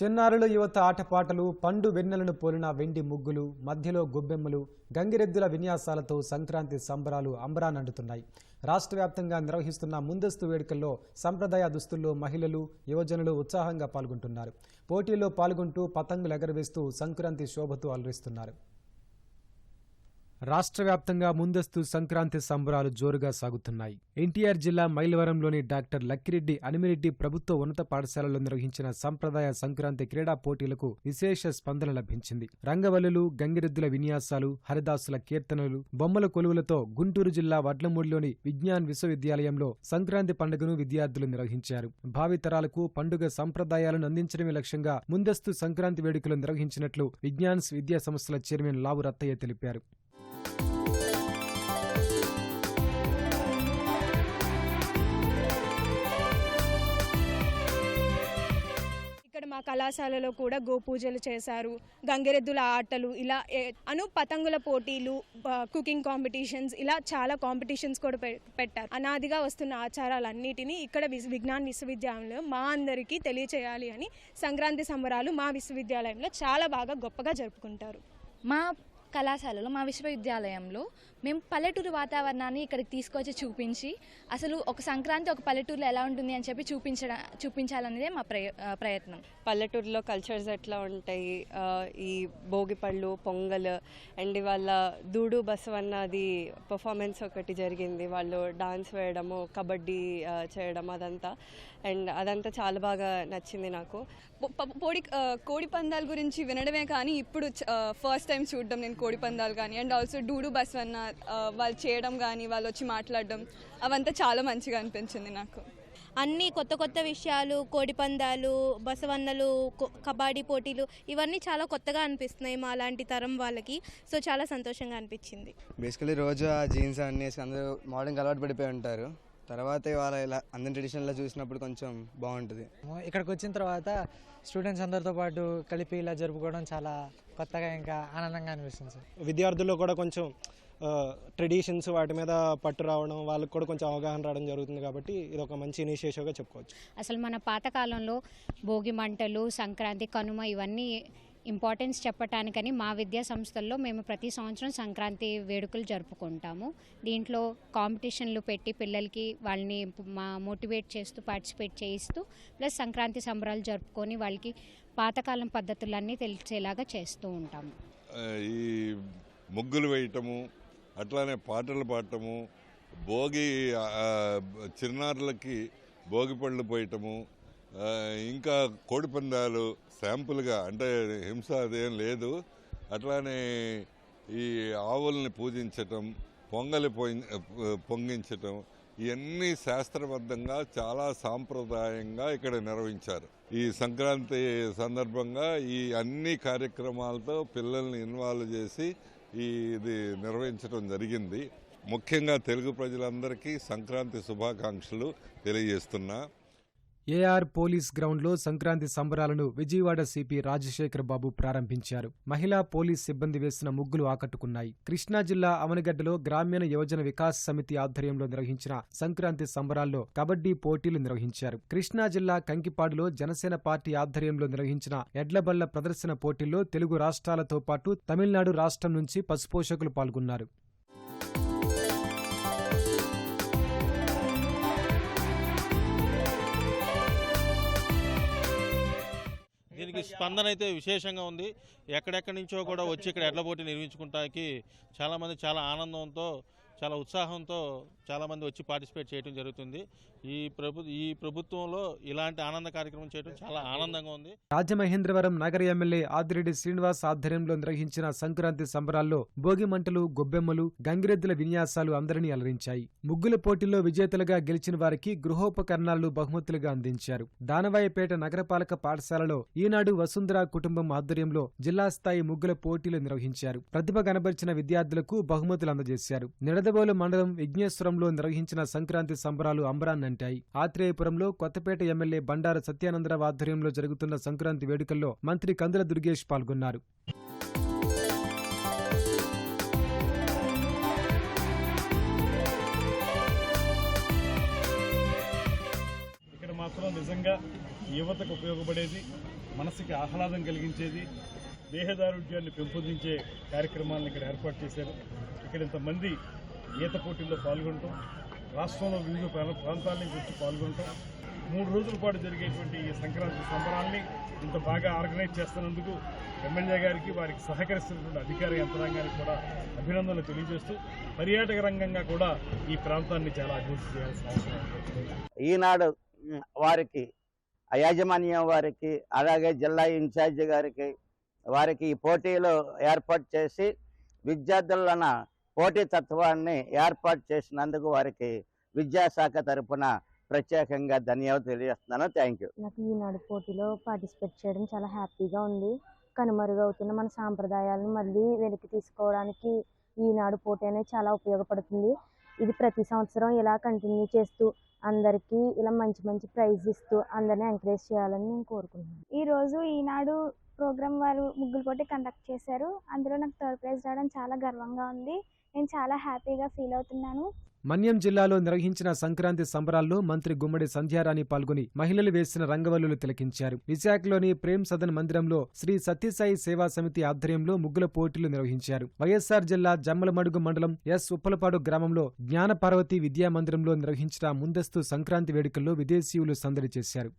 చిన్నారులు యువత ఆటపాటలు పండు వెన్నెలను పోలిన వెండి ముగ్గులు మధ్యలో గొబ్బెమ్మలు గంగిరెద్దుల విన్యాసాలతో సంక్రాంతి సంబరాలు అంబరానండుతున్నాయి రాష్ట్ర వ్యాప్తంగా నిర్వహిస్తున్న ముందస్తు వేడుకల్లో సంప్రదాయ దుస్తుల్లో మహిళలు యువజనులు ఉత్సాహంగా పాల్గొంటున్నారు. పోటీల్లో పాల్గొంటూ పతంగులు ఎగరవేస్తూ సంక్రాంతి శోభతో అలరిస్తున్నారు. రాష్ట్ర వ్యాప్తంగా ముందస్తు సంక్రాంతి సంబరాలు జోరుగా సాగుతున్నాయి. ఎన్టీఆర్ జిల్లా మైలవరంలోని డాక్టర్ లక్కిరెడ్డి అనిమిరెడ్డి ప్రభుత్వ ఉన్నత పాఠశాలలో నిర్వహించిన సంప్రదాయ సంక్రాంతి క్రీడా పోటీలకు విశేష స్పందన లభించింది. రంగవల్లులు గంగిరెద్దుల విన్యాసాలు హరిదాసుల కీర్తనలు బొమ్మల కొలువులతో గుంటూరు జిల్లా వడ్లమూడిలోని విజ్ఞాన్ విశ్వవిద్యాలయంలో సంక్రాంతి పండుగను విద్యార్థులు నిర్వహించారు. భావితరాలకు పండుగ సంప్రదాయాలను అందించడమే లక్ష్యంగా ముందస్తు సంక్రాంతి వేడుకలు నిర్వహించినట్లు విజ్ఞాన్స్ విద్యా సంస్థల చైర్మన్ లావు రత్తయ్య తెలిపారు. కళాశాలలో కూడా గోపూజలు చేశారు. గంగిరెద్దుల ఆటలు ఇలా ఏ- అను పతంగుల పోటీలు కుకింగ్ కాంపిటీషన్స్ ఇలా చాలా కాంపిటీషన్స్ కూడా పె- పెట్టారు. అనాదిగా వస్తున్న ఆచారాలన్నిటినీ ఇక్కడ విజ్ఞాన్ విశ్వవిద్యాలయంలో మా అందరికీ తెలియచేయాలి అని సంక్రాంతి సంబరాలు మా విశ్వవిద్యాలయంలో చాలా బాగా గొప్పగా జరుపుకుంటారు. మా కళాశాలలో మా విశ్వవిద్యాలయంలో మేము పల్లెటూరు వాతావరణాన్ని ఇక్కడికి తీసుకొచ్చి చూపించి అసలు ఒక సంక్రాంతి ఒక పల్లెటూరులో ఎలా ఉంటుంది అని చెప్పి చూపించడం చూపించాలనేదే మా ప్రయ ప్రయత్నం. పల్లెటూరులో కల్చర్స్ ఎట్లా ఉంటాయి? ఈ భోగి పళ్ళు పొంగల్ అండ్ ఇవాళ దూడు బసవన్నది పర్ఫార్మెన్స్ ఒకటి జరిగింది. వాళ్ళు డాన్స్ వేయడము కబడ్డీ చేయడం అదంతా. అండ్ అదంతా చాలా బాగా నచ్చింది నాకు. పో- ప- కోడి పందాల గురించి వినడమే కానీ ఇప్పుడు ఫస్ట్ టైం చూడడం నేను కోడి పందాలు కానీ అండ్ ఆల్సో డూడు బస్వన్న వాళ్ళు చేయడం కానీ వాళ్ళు వచ్చి మాట్లాడడం అవంతా చాలా మంచిగా అనిపించింది నాకు. అన్ని కొత్త కొత్త విషయాలు కోడి పందాలు బసవన్నలు కబడ్డీ పోటీలు ఇవన్నీ చాలా కొత్తగా అనిపిస్తున్నాయి మా లాంటి తరం వాళ్ళకి. సో చాలా సంతోషంగా అనిపించింది. బేసికలీ రోజు ఆ జీన్స్ అన్నీ అందరూ మోడర్న్కి అలవాటు పడిపోయి ఉంటారు. తర్వాత ఇవాళ ఇలా అందరి ట్రెడిషన్లో చూసినప్పుడు కొంచెం బాగుంటుంది. ఇక్కడికి వచ్చిన తర్వాత స్టూడెంట్స్ అందరితో పాటు కలిపి ఇలా జరుపుకోవడం చాలా కొత్తగా ఇంకా ఆనందంగా అనిపిస్తుంది సార్. విద్యార్థుల్లో కూడా కొంచెం ట్రెడిషన్స్ వాటి మీద పట్టు రావడం వాళ్ళకి కూడా కొంచెం అవగాహన రావడం జరుగుతుంది కాబట్టి ఇది ఒక మంచి ఇనిషియేటివ్గా చెప్పుకోవచ్చు. అసలు మన పాతకాలంలో భోగి మంటలు సంక్రాంతి కనుమ ఇవన్నీ ఇంపార్టెన్స్ చెప్పటానికని మా విద్యా సంస్థల్లో మేము ప్రతి సంవత్సరం సంక్రాంతి వేడుకలు జరుపుకుంటాము. దీంట్లో కాంపిటీషన్లు పెట్టి పిల్లలకి వాళ్ళని మా మోటివేట్ చేస్తూ పార్టిసిపేట్ చేయిస్తూ ప్లస్ సంక్రాంతి సంబరాలు జరుపుకొని వాళ్ళకి పాతకాలం పద్ధతులన్నీ తెలిసేలాగా చేస్తూ ఉంటాము. ఈ ముగ్గులు వేయటము అట్లానే పాటలు పాడటము భోగి చిన్నారులకి భోగి పళ్ళు పోయటము ఇంకా కోడిపందాలు శాంపుల్గా అంటే హింస అదేం లేదు. అట్లానే ఈ ఆవుల్ని పూజించటం పొంగలి పొంగించటం ఇవన్నీ శాస్త్రబద్ధంగా చాలా సాంప్రదాయంగా ఇక్కడ నిర్వహించారు. ఈ సంక్రాంతి సందర్భంగా ఈ అన్ని కార్యక్రమాలతో పిల్లల్ని ఇన్వాల్వ్ చేసి ఇది నిర్వహించడం జరిగింది. ముఖ్యంగా తెలుగు ప్రజలందరికీ సంక్రాంతి శుభాకాంక్షలు తెలియజేస్తున్నా. ఏఆర్ పోలీస్ గ్రౌండ్లో సంక్రాంతి సంబరాలను విజయవాడ సిపి రాజశేఖర్ బాబు ప్రారంభించారు. మహిళా పోలీస్ సిబ్బంది వేసిన ముగ్గులు ఆకట్టుకున్నాయి. కృష్ణా జిల్లా అవనగడ్డలో గ్రామీణ యువజన వికాస్ సమితి ఆధ్వర్యంలో నిర్వహించిన సంక్రాంతి సంబరాల్లో కబడ్డీ పోటీలు నిర్వహించారు. కృష్ణా జిల్లా కంకిపాడులో జనసేన పార్టీ ఆధ్వర్యంలో నిర్వహించిన ఎడ్లబళ్ళ ప్రదర్శన పోటీల్లో తెలుగు రాష్ట్రాలతో పాటు తమిళనాడు రాష్ట్రం నుంచి పశుపోషకులు పాల్గొన్నారు. దీనికి స్పందన అయితే విశేషంగా ఉంది. ఎక్కడెక్కడి నుంచో కూడా వచ్చి ఇక్కడ ఎడ్ల పోటీ నిర్వహించుకుంటానికి చాలామంది చాలా ఆనందంతో చాలా ఉత్సాహంతో చాలామంది వచ్చి పార్టిసిపేట్ చేయడం జరుగుతుంది. ఈ ప్రభు ఈ ప్రభుత్వంలో ఇలాంటి ఆనంద కార్యక్రమం చేయడం చాలా ఆనందంగా ఉంది. రాజమహేంద్రవరం నగర ఎమ్మెల్యే ఆదిరెడ్డి శ్రీనివాస్ ఆధ్వర్యంలో నిర్వహించిన సంక్రాంతి సంబరాల్లో భోగి మంటలు గొబ్బెమ్మలు గంగిరెద్దుల విన్యాసాలు అందరినీ అలరించాయి. ముగ్గుల పోటీల్లో విజేతలుగా గెలిచిన వారికి గృహోపకరణాలు బహుమతులుగా అందించారు. దానవాయపేట నగరపాలక పాఠశాలలో ఈనాడు వసుంధర కుటుంబం ఆధ్వర్యంలో జిల్లా స్థాయి ముగ్గుల పోటీలు నిర్వహించారు. ప్రతిభ కనబరిచిన విద్యార్థులకు బహుమతులు అందజేశారు. నిడద నిడదవోలు మండలం విఘ్నేశ్వరంలో నిర్వహించిన సంక్రాంతి సంబరాలు అంబరాన్నంటాయి. ఆత్రేయపురంలో కొత్తపేట ఎమ్మెల్యే బండారు సత్యానందరావు ఆధ్వర్యంలో జరుగుతున్న సంక్రాంతి వేడుకల్లో మంత్రి కందుల దుర్గేష్ పాల్గొన్నారు. ఇక్కడ మాత్రం నిజంగా యువతకు ఉపయోగపడేది మనసుకి ఆహ్లాదం కలిగించేది దేహదారుఢ్యాన్ని పెంపొందించే కార్యక్రమాలను ఇక్కడ ఏర్పాటు చేశారు. ఇక్కడ ఇంతమంది ఈత పోటీల్లో పాల్గొనటం రాష్ట్రంలో వివిధ ప్రాంతాల నుంచి వచ్చి పాల్గొనటం మూడు రోజుల పాటు జరిగేటువంటి ఈ సంక్రాంతి సంబరాల్ని ఇంత బాగా ఆర్గనైజ్ చేస్తున్నందుకు ఎమ్మెల్యే గారికి వారికి సహకరిస్తున్నటువంటి అధికార యంత్రాంగానికి కూడా అభినందనలు తెలియజేస్తూ పర్యాటక రంగంగా కూడా ఈ ప్రాంతాన్ని చాలా అభివృద్ధి చేయాల్సిన అవసరం ఈనాడు వారికి యాజమాన్యం వారికి అలాగే జిల్లా ఇన్ఛార్జి గారికి వారికి ఈ పోటీలు ఏర్పాటు చేసి విద్యార్థులను పోటీ తత్వాన్ని ఏర్పాటు చేసినందుకు వారికి విద్యాశాఖ తరపున ప్రత్యేకంగా ధన్యవాదాలు తెలియజేస్తున్నాను. Thank you. నాకు ఈనాడు పోటీలో పార్టిసిపేట్ చేయడం చాలా హ్యాపీగా ఉంది. కనుమరుగవుతున్న మన సాంప్రదాయాలను మళ్ళీ వెనక్కి తీసుకోవడానికి ఈనాడు పోటీ అనేది చాలా ఉపయోగపడుతుంది. ఇది ప్రతి సంవత్సరం ఇలా కంటిన్యూ చేస్తూ అందరికీ ఇలా మంచి మంచి ప్రైజ్ ఇస్తూ అందరినీ ఎంకరేజ్ చేయాలని నేను కోరుకుంటున్నాను. ఈరోజు ఈనాడు ప్రోగ్రామ్ వారు ముగ్గులు పోటీ కండక్ట్ చేశారు. అందులో నాకు థర్డ్ ప్రైజ్ రావడం చాలా గర్వంగా ఉంది. నేను చాలా హ్యాపీగా ఫీల్ అవుతున్నాను. మన్యం జిల్లాలో నిర్వహించిన సంక్రాంతి సంబరాల్లో మంత్రి గుమ్మడి సంధ్యారాణి పాల్గొని మహిళలు వేసిన రంగవల్లులు తిలకించారు. విశాఖలోని ప్రేమ్ సదన్ మందిరంలో శ్రీ సత్యసాయి సేవా సమితి ఆధ్వర్యంలో ముగ్గుల పోటీలు నిర్వహించారు. వైఎస్సార్ జిల్లా జమ్మలమడుగు మండలం ఎస్ ఉప్పలపాడు గ్రామంలో జ్ఞాన పార్వతి విద్యా మందిరంలో నిర్వహించిన ముందస్తు సంక్రాంతి వేడుకల్లో విదేశీయులు సందడి చేశారు.